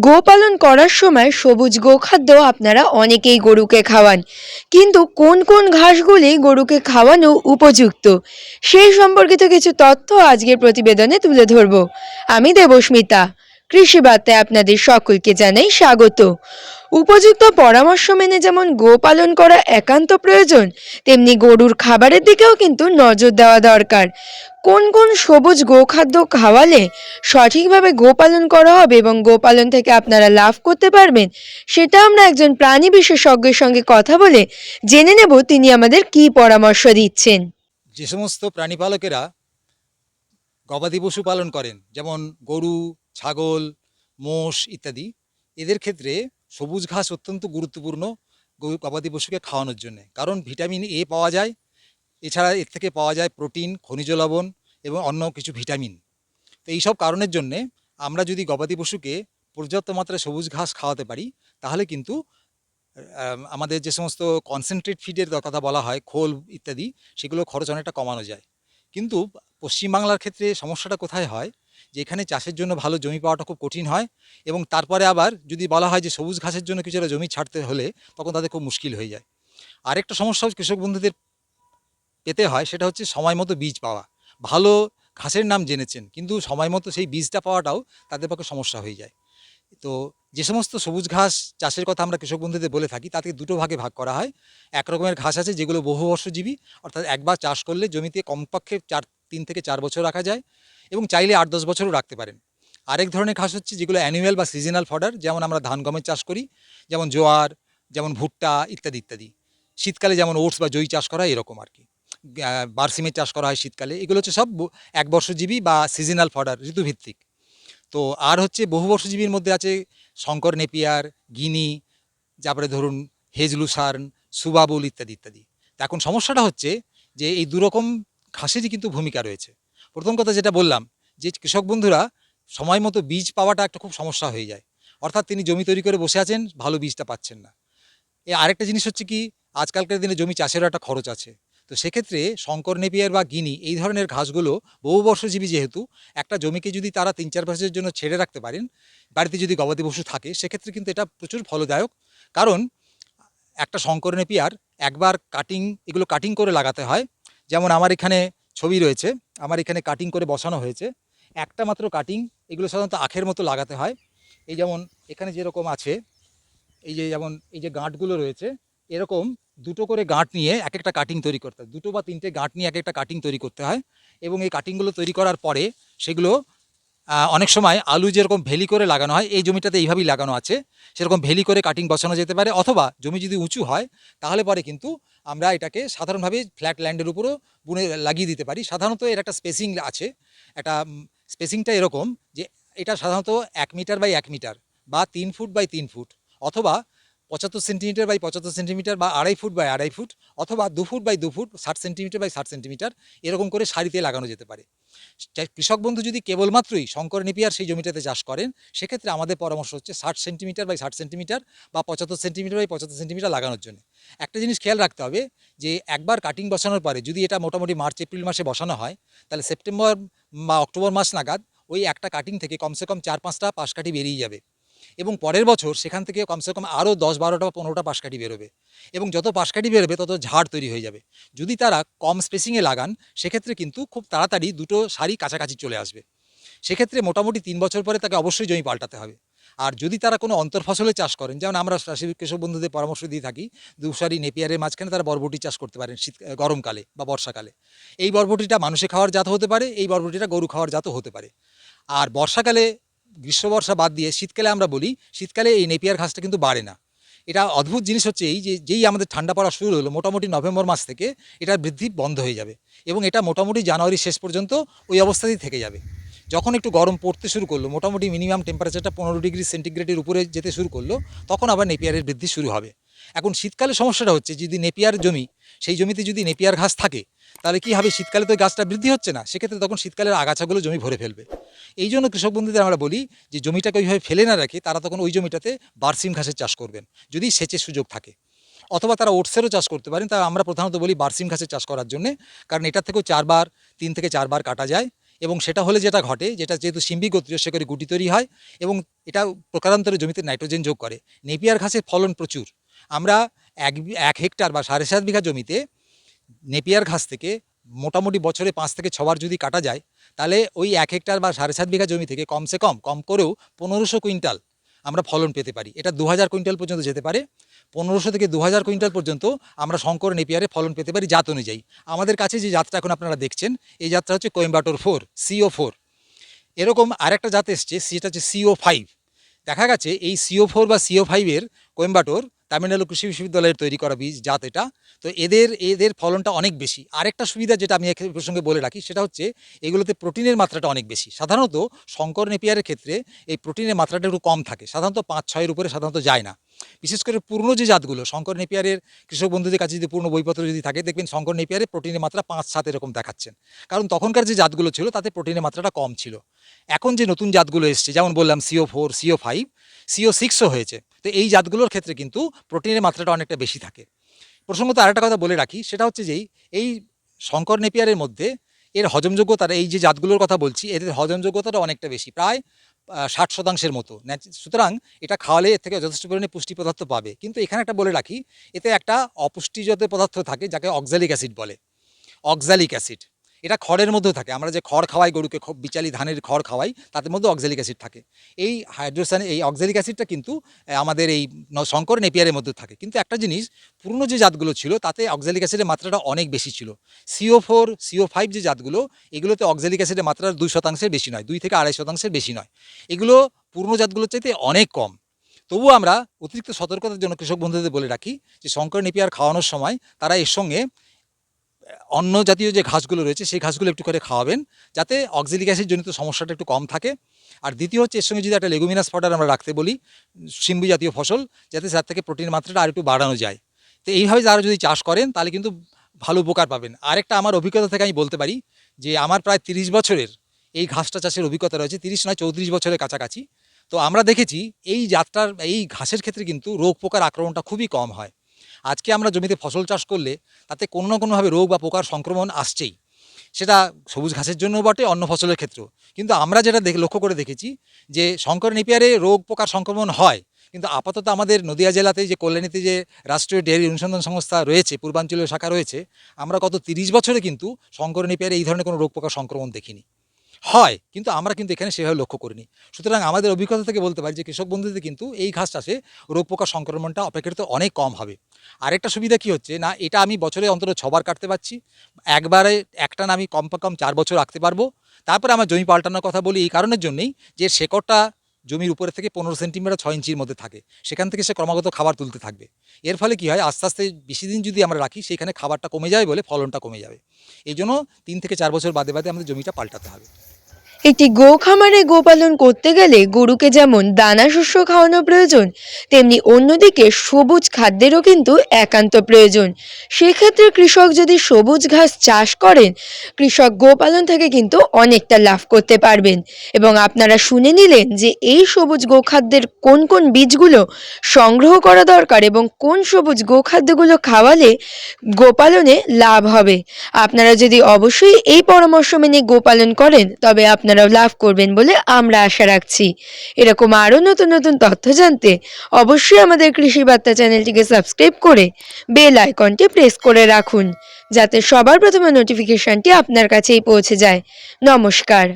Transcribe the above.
গোপালন করার সময় সবুজ গোখাদ্য আপনারা অনেকেই গরুকে খাওয়ান। কিন্তু কোন কোন ঘাসগুলি গরুকে খাওয়ানো উপযুক্ত? সেই সম্পর্কিত কিছু তথ্য আজকের প্রতিবেদনে তুলে ধরব। আমি দেবস্মিতা। কৃষি বার্তায় আপনাদের সকলকে জানাই স্বাগত। উপযুক্ত পরামর্শ মেনে যেমন গোপালন করা একান্ত প্রয়োজন, তেমনি গরুর খাবারের দিকেও কিন্তু নজর দেওয়া দরকার। কোন কোন সবুজ গোখাদ্য খাওয়ালে সঠিকভাবে গোপালন করা হবে এবং গোপালন থেকে আপনারা লাভ করতে পারবেন, সেটা আমরা একজন প্রাণী বিশেষজ্ঞের সঙ্গে কথা বলে জেনে নেব তিনি আমাদের কী পরামর্শ দিচ্ছেন। যে সমস্ত প্রাণীপালকেরা গবাদি পশু পালন করেন, যেমন গরু, ছাগল, মোষ ইত্যাদি, এদের ক্ষেত্রে সবুজ ঘাস অত্যন্ত গুরুত্বপূর্ণ গরু গবাদি পশুকে খাওয়ানোর জন্য। কারণ ভিটামিন এ পাওয়া যায়, এছাড়া এর থেকে পাওয়া যায় প্রোটিন, খনিজ লবণ এবং অন্য কিছু ভিটামিন। তো এইসব কারণের জন্যে আমরা যদি গবাদি পশুকে পর্যাপ্ত মাত্রায় সবুজ ঘাস খাওয়াতে পারি, তাহলে কিন্তু আমাদের যে সমস্ত কনসেন্ট্রেট ফিডের কথা বলা হয়, খোল ইত্যাদি সেগুলো খরচ অনেকটা কমানো যায়। কিন্তু পশ্চিমবাংলার ক্ষেত্রে সমস্যাটা কোথায় হয়? যে এখানে চাষের জন্য ভালো জমি পাওয়াটা খুব কঠিন হয় এবং তারপরে আবার যদি বলা হয় যে সবুজ ঘাসের জন্য কিছুটা জমি ছাড়তে হলে তখন তাদের খুব মুশকিল হয়ে যায়। আরেকটা সমস্যা কৃষক বন্ধুদের পেতে হয় সেটা হচ্ছে সময় মতো বীজ পাওয়া। ভালো ঘাসের নাম জেনেছেন, কিন্তু সময় মতো সেই বীজটা পাওয়াটাও তাদের পক্ষে সমস্যা হয়ে যায়। তো যে সমস্ত সবুজ ঘাস চাষের কথা আমরা কৃষক বন্ধুদের বলে থাকি, তাতে দুটো ভাগে ভাগ করা হয়। এক রকমের ঘাস আছে যেগুলো বহু বর্ষজীবী অর্থাৎ একবার চাষ করলে জমিতে কমপক্ষে চার তিন থেকে চার বছর রাখা যায় এবং চাইলে আট দশ বছরও রাখতে পারেন। আরেক ধরনের ঘাস হচ্ছে যেগুলো অ্যানুয়াল বা সিজনাল ফডার যেমন আমরা ধান গমের চাষ করি, যেমন জোয়ার, যেমন ভুট্টা ইত্যাদি ইত্যাদি। শীতকালে যেমন ওটস বা জই চাষ করা হয় এরকম আর কি। বারসিমের চাষ করা হয় শীতকালে। এগুলো হচ্ছে সব এক বর্ষজীবী বা সিজনাল ফডার ঋতুভিত্তিক। তো আর হচ্ছে বহু বর্ষজীবীর মধ্যে আছে শঙ্কর নেপিয়ার, গিনি তারপরে ধরুন হেজলুসার্ন, সুবাবুল ইত্যাদি ইত্যাদি। এখন সমস্যাটা হচ্ছে যে এই দুরকম ঘাসেরই কিন্তু ভূমিকা রয়েছে। প্রথম কথা যেটা বললাম, যে কৃষক বন্ধুরা সময় মতো বীজ পাওয়াটা একটা খুব সমস্যা হয়ে যায়। অর্থাৎ তিনি জমি তৈরি করে বসে আছেন, ভালো বীজটা পাচ্ছেন না। এ আরেকটা জিনিস হচ্ছে কি, আজকালকার দিনে জমি চাষেরও একটা খরচ আছে। তো সেক্ষেত্রে শঙ্কর নেপিয়ার বা গিনি এই ধরনের ঘাসগুলো বহু বর্ষজীবী যেহেতু, একটা জমিকে যদি তারা তিন চার বছরের জন্য ছেড়ে রাখতে পারেন, বাড়িতে যদি গবাদি পশু থাকে, সেক্ষেত্রে কিন্তু এটা প্রচুর ফলদায়ক। কারণ একটা শঙ্কর নেপিয়ার একবার কাটিং এগুলো কাটিং করে লাগাতে হয় যেমন আমার এখানে ছবি রয়েছে, আমার এখানে কাটিং করে বসানো হয়েছে। একটা মাত্র কাটিং এগুলো সাধারণত আখের মতো লাগাতে হয়। এই যেমন এখানে যেরকম আছে, এই যে যেমন, এই যে গাঁটগুলো রয়েছে, এরকম দুটো করে গাঁট নিয়ে এক একটা কাটিং তৈরি করতে হয়। দুটো বা তিনটে গাঁট নিয়ে এক একটা কাটিং তৈরি করতে হয়। এবং এই কাটিংগুলো তৈরি করার পরে সেগুলো অনেক সময় আলু যেরকম ভেলি করে লাগানো হয়, এই জমিটাতে এইভাবেই লাগানো আছে। সেরকম ভেলি করে কাটিং বসানো যেতে পারে, অথবা জমি যদি উঁচু হয়, তাহলে পরে কিন্তু আমরা এটাকে সাধারণভাবে ফ্ল্যাট ল্যান্ডের উপরও বুনে লাগিয়ে দিতে পারি। সাধারণত এর একটা স্পেসিং আছে, একটা স্পেসিংটা এরকম যে এটা সাধারণত এক মিটার বাই এক মিটার বা তিন ফুট বাই তিন ফুট অথবা পঁচাত্তর সেন্টিমিটার বাই পঁচাত্তর সেন্টিমিটার বা আড়াই ফুট বাই আড়াই ফুট অথবা দু ফুট বাই দু ফুট ষাট সেন্টিমিটার বাই ষাট সেন্টিমিটার এরকম করে সারিতে লাগানো যেতে পারে। কৃষক বন্ধু যদি কেবলমাত্রই শঙ্কর নেপিয়ার সেই জমিটাতে চাষ করেন, সেক্ষেত্রে আমাদের পরামর্শ হচ্ছে ষাট সেন্টিমিটার বাই ষাট সেন্টিমিটার বা পঁচাত্তর সেন্টিমিটার বাই পঁচাত্তর সেন্টিমিটার লাগানোর জন্য। একটা জিনিস খেয়াল রাখতে হবে যে একবার কাটিং বসানোর পরে যদি এটা মোটামুটি মার্চ, এপ্রিল মাসে বসানো হয়, তাহলে সেপ্টেম্বর বা অক্টোবর মাস নাগাদ ওই একটা কাটিং থেকে কমসে কম চার পাঁচটা পাশ কাঠি বেরিয়ে যাবে। এবং পরের বছর সেখান থেকে কমসে কম আরও দশ বারোটা বা পনেরোটা পাশকাঠি বেরোবে। এবং যত পাশকাঠি বেরোবে, তত ঝাড় তৈরি হয়ে যাবে। যদি তারা কম স্পেসিংয়ে লাগান, সেক্ষেত্রে কিন্তু খুব তাড়াতাড়ি দুটো সারি কাছাকাছি চলে আসবে। সেক্ষেত্রে মোটামুটি তিন বছর পরে তাকে অবশ্যই জমি পাল্টাতে হবে। আর যদি তারা কোনো অন্তর্ফসলে চাষ করেন, যেমন আমরা চাষি কৃষক বন্ধুদের পরামর্শ দিয়ে থাকি দুসারি নেপিয়ারের মাঝখানে তারা বরবটি চাষ করতে পারেন শীত গরমকালে বা বর্ষাকালে। এই বরবটিটা মানুষে খাওয়ার জাত হতে পারে, এই বরবটিটা গরু খাওয়ার জাতও হতে পারে। আর বর্ষাকালে গ্রীষ্ম বর্ষা বাদ দিয়ে শীতকালে আমরা বলি, শীতকালে এই নেপিয়ার ঘাসটা কিন্তু বাড়ে না। এটা অদ্ভুত জিনিস হচ্ছে এই যে, যেই আমাদের ঠান্ডা পড়া শুরু হলো মোটামুটি নভেম্বর মাস থেকে, এটার বৃদ্ধি বন্ধ হয়ে যাবে এবং এটা মোটামুটি জানুয়ারি শেষ পর্যন্ত ওই অবস্থাতেই থেকে যাবে। যখন একটু গরম পড়তে শুরু করল, মোটামুটি মিনিমাম টেম্পারেচারটা পনেরো ডিগ্রি সেন্টিগ্রেডের উপরে যেতে শুরু করল, তখন আবার নেপিয়ারের বৃদ্ধি শুরু হবে। এখন শীতকালে সমস্যাটা হচ্ছে, যদি নেপিয়ার জমি, সেই জমিতে যদি নেপিয়ার ঘাস থাকে, তাহলে কি হবে? শীতকালে তো গাছটা বৃদ্ধি হচ্ছে না, সেক্ষেত্রে তখন শীতকালের আগাছাগুলো জমি ভরে ফেলবে। এই জন্য কৃষক বন্ধুদের আমরা বলি যে, জমিটাকে ওইভাবে ফেলে না রাখে তারা তখন ওই জমিটাতে বার্সিম ঘাসের চাষ করবেন, যদি সেচের সুযোগ থাকে। অথবা তারা ওটসেরও চাষ করতে পারেন, তা আমরা প্রধানত বলি বার্সিম ঘাসের চাষ করার জন্য, কারণ এটার থেকেও চারবার, তিন থেকে চারবার কাটা যায় এবং সেটা হলে যেটা ঘটে, যেটা যেহেতু সিম্বি গোত্রীয় সে করে গুটি তৈরি হয় এবং এটা প্রকারান্তরে জমিতে নাইট্রোজেন যোগ করে, নেপিয়ার ঘাসের ফলন প্রচুর। আমরা এক এক হেক্টর বা সাড়ে সাত বিঘা জমিতে নেপিয়ার ঘাস থেকে মোটামুটি বছরে পাঁচ থেকে ছবার যদি কাটা যায়, তাহলে ওই এক হেক্টর বা সাড়ে সাত বিঘা জমি থেকে কমসে কম কম করেও পনেরোশো কুইন্টাল আমরা ফলন পেতে পারি। এটা দু হাজার কুইন্টাল পর্যন্ত যেতে পারে। পনেরোশো থেকে দু হাজার কুইন্টাল পর্যন্ত আমরা শঙ্কর নেপিয়ারে ফলন পেতে পারি জাত অনুযায়ী। আমাদের কাছে যে জাতটা এখন আপনারা দেখছেন, এই জাতটা হচ্ছে কোয়েম্বাটোর ফোর, সিও ফোর। এরকম আরেকটা জাত এসছে, সেটা হচ্ছে সিও ফাইভ। দেখা গেছে এই সিও ফোর বা সিও ফাইভের কোয়েম্বাটোর তামিলনাড়ু কৃষি বিশ্ববিদ্যালয়ের তৈরি করা বীজ, জাত এটা। তো এদের এদের ফলনটা অনেক বেশি। আরেকটা সুবিধা যেটা আমি এখানে প্রসঙ্গে বলে রাখি, সেটা হচ্ছে এগুলোতে প্রোটিনের মাত্রাটা অনেক বেশি। সাধারণত শঙ্কর নেপিয়ারের ক্ষেত্রে এই প্রোটিনের মাত্রাটা একটু কম থাকে। সাধারণত পাঁচ, ছয়ের উপরে সাধারণত যায় না। বিশেষ করে পুরনো যে জাতগুলো, শঙ্কর নেপিয়ারের কৃষক বন্ধুদের কাছে যদি পুরনো বইপত্র যদি থাকে, দেখবেন শঙ্কর নেপিয়ারে প্রোটিনের মাত্রা পাঁচ, সাত এরকম দেখাচ্ছেন। কারণ তখনকার যে জাতগুলো ছিল, তাতে প্রোটিনের মাত্রাটা কম ছিল। এখন যে নতুন জাতগুলো এসছে, যেমন বললাম CO four CO five CO সিক্সও হয়েছে। তো এই জাতগুলোর ক্ষেত্রে কিন্তু প্রোটিনের মাত্রাটা অনেকটা বেশি থাকে। প্রসঙ্গত আরেকটা কথা বলে রাখি, সেটা হচ্ছে যেই এই শঙ্কর নেপিয়ারের মধ্যে এর হজমযোগ্যতাটা এই যে জাতগুলোর কথা বলছি, এদের হজমযোগ্যতাটা অনেকটা বেশি, প্রায় ষাট শতাংশের মতো। সুতরাং এটা খাওয়ালে এর থেকে যথেষ্ট পরিমাণে পুষ্টি পদার্থ পাবে। কিন্তু এখানে একটা বলে রাখি, এতে একটা অপুষ্টিজাত পদার্থ থাকে, যাকে অক্সালিক অ্যাসিড বলে। অক্সালিক অ্যাসিড এটা খড়ের মধ্যেও থাকে। আমরা যে খড় খাওয়াই গরুকে বিচালি ধানের খড় খাওয়াই তাদের মধ্যে অক্সালিক অ্যাসিড থাকে। এই হাইড্রোসান এই অক্সালিক অ্যাসিডটা কিন্তু আমাদের এই শঙ্কর নেপিয়ারের মধ্যে থাকে। কিন্তু একটা জিনিস, পুরনো যে জাতগুলো ছিল, তাতে অক্সালিক অ্যাসিডের মাত্রাটা অনেক বেশি ছিল। সিও ফোর সিও ফাইভ যে জাতগুলো, এগুলোতে অক্সালিক অ্যাসিডের মাত্রা দুই শতাংশের বেশি নয়, দুই থেকে আড়াই শতাংশের বেশি নয়। এগুলো পুরনো জাতগুলোর চাইতে অনেক কম। তবুও আমরা অতিরিক্ত সতর্কতার জন্য কৃষক বন্ধুদের বলে রাখি যে, শঙ্কর নেপিয়ার খাওয়ানোর সময় তারা এর সঙ্গে অন্য জাতীয় যে ঘাসগুলো রয়েছে, সেই ঘাসগুলো একটু করে খাওয়াবেন, যাতে অক্সিলিক অ্যাসিড জনিত সমস্যাটা একটু কম থাকে। আর দ্বিতীয় হচ্ছে, এর সঙ্গে যদি একটা লেগুমিনাস ফডার আমরা রাখতে বলি, সিম্বু জাতীয় ফসল, যাতে তার থেকে প্রোটিনের মাত্রাটা আর একটু বাড়ানো যায়। তো এইভাবে যারা যদি চাষ করেন, তাহলে কিন্তু ভালো উপকার পাবেন। আরেকটা আমার অভিজ্ঞতা থেকে আমি বলতে পারি, যে আমার প্রায় তিরিশ বছরের এই ঘাসটা চাষের অভিজ্ঞতা রয়েছে, তিরিশ নয়, চৌত্রিশ বছরের কাছাকাছি। তো আমরা দেখেছি, এই যাত্রার, এই ঘাসের ক্ষেত্রে কিন্তু রোগ পোকার আক্রমণটা খুবই কম হয়। আজকে আমরা জমিতে ফসল চাষ করলে তাতে কোনো না কোনোভাবে রোগ বা পোকার সংক্রমণ আসছেই। সেটা সবুজ ঘাসের জন্য বটে, অন্য ফসলের ক্ষেত্রেও। কিন্তু আমরা যেটা দেখে, লক্ষ্য করে দেখেছি যে শঙ্কর নেপিয়ারে রোগ পোকার সংক্রমণ হয়। কিন্তু আপাতত আমাদের নদিয়া জেলাতে যে কল্যাণীতে যে রাষ্ট্রীয় ডেয়ারি অনুসন্ধান সংস্থা রয়েছে, পূর্বাঞ্চলীয় শাখা রয়েছে, আমরা গত তিরিশ বছরে কিন্তু শঙ্কর নেপিয়ারে এই ধরনের কোনো রোগ পোকার সংক্রমণ দেখিনি। হয়, কিন্তু আমরা কিন্তু এখানে সেভাবে লক্ষ্য করিনি। সুতরাং আমাদের অভিজ্ঞতা থেকে বলতে পারি যে কৃষক বন্ধুতে কিন্তু এই ঘাস চাষে রোগ পোকা সংক্রমণটা অপেক্ষাকৃত অনেক কম হবে। আরেকটা সুবিধা কি হচ্ছে না, এটা আমি বছরে অন্তত ছবার কাটতে পারছি। একবারে একটা না আমি কম চার বছর রাখতে পারব। তারপরে আমার জমি পাল্টানোর কথা বলি, এই কারণের জন্যেই যে শেকড়টা জমির উপরে থেকে পনেরো সেন্টিমিটার ছয় ইঞ্চির মধ্যে থাকে। সেখান থেকে সে ক্রমাগত খাবার তুলতে থাকবে। এর ফলে কি হয়? আস্তে আস্তে বেশি দিন যদি আমরা রাখি, সেখানে খাবারটা কমে যায় বলে ফলনটা কমে যাবে। এই জন্য তিন থেকে চার বছর বাদে বাদে আমাদের জমিটা পাল্টাতে হবে। একটি গো খামারে গোপালন করতে গেলে গরুকে যেমন দানা শস্য খাওয়ানো প্রয়োজন, তেমনি অন্যদিকে সবুজ খাদ্যেরও কিন্তু একান্ত প্রয়োজন। সেক্ষেত্রে কৃষক যদি সবুজ ঘাস চাষ করেন, কৃষক গোপালন থেকে কিন্তু অনেকটা লাভ করতে পারবেন। এবং আপনারা শুনে নিলেন যে এই সবুজ গোখাদ্যের কোন কোন বীজগুলো সংগ্রহ করা দরকার এবং কোন সবুজ গোখাদ্যগুলো খাওয়ালে গোপালনে লাভ হবে। আপনারা যদি অবশ্যই এই পরামর্শ মেনে গোপালন করেন, তবে আপনারাও লাভ করবেন বলে আমরা আশা রাখছি। এরকম আরও নতুন নতুন তথ্য জানতে অবশ্যই আমাদের কৃষি বার্তা চ্যানেলটিকে সাবস্ক্রাইব করে বেল আইকনটি প্রেস করে রাখুন, যাতে সবার প্রথমে নোটিফিকেশনটি আপনার কাছেই পৌঁছে যায়। নমস্কার।